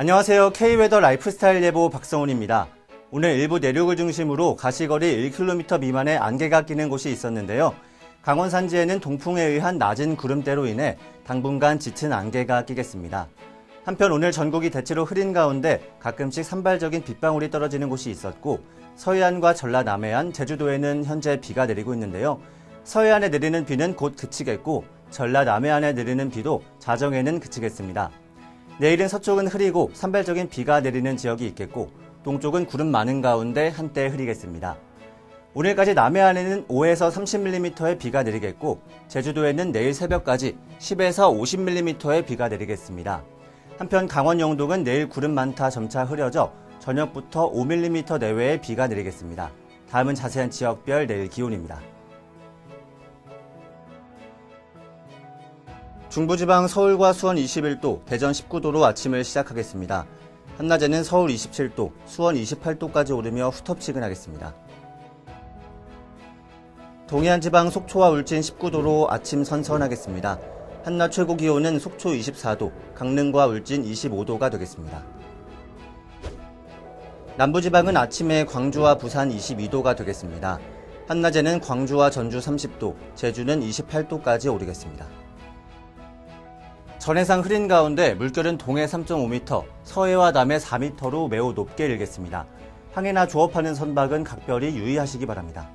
안녕하세요. K웨더 라이프스타일 예보 박성훈입니다. 오늘 일부 내륙을 중심으로 가시거리 1km 미만의 안개가 끼는 곳이 있었는데요. 강원 산지에는 동풍에 의한 낮은 구름대로 인해 당분간 짙은 안개가 끼겠습니다. 한편 오늘 전국이 대체로 흐린 가운데 가끔씩 산발적인 빗방울이 떨어지는 곳이 있었고 서해안과 전라 남해안, 제주도에는 현재 비가 내리고 있는데요. 서해안에 내리는 비는 곧 그치겠고 전라 남해안에 내리는 비도 자정에는 그치겠습니다. 내일은 서쪽은 흐리고 산발적인 비가 내리는 지역이 있겠고 동쪽은 구름 많은 가운데 한때 흐리겠습니다. 오늘까지 남해안에는 5에서 30mm의 비가 내리겠고 제주도에는 내일 새벽까지 10에서 50mm의 비가 내리겠습니다. 한편 강원 영동은 내일 구름 많다 점차 흐려져 저녁부터 5mm 내외의 비가 내리겠습니다. 다음은 자세한 지역별 내일 기온입니다. 중부지방 서울과 수원 21도, 대전 19도로 아침을 시작하겠습니다. 한낮에는 서울 27도, 수원 28도까지 오르며 후텁지근하겠습니다. 동해안 지방 속초와 울진 19도로 아침 선선하겠습니다. 한낮 최고 기온은 속초 24도, 강릉과 울진 25도가 되겠습니다. 남부지방은 아침에 광주와 부산 22도가 되겠습니다. 한낮에는 광주와 전주 30도, 제주는 28도까지 오르겠습니다. 전해상 흐린 가운데 물결은 동해 3.5m, 서해와 남해 4m로 매우 높게 일겠습니다. 항해나 조업하는 선박은 각별히 유의하시기 바랍니다.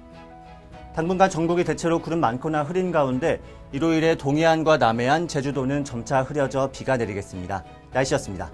당분간 전국이 대체로 구름 많거나 흐린 가운데 일요일에 동해안과 남해안, 제주도는 점차 흐려져 비가 내리겠습니다. 날씨였습니다.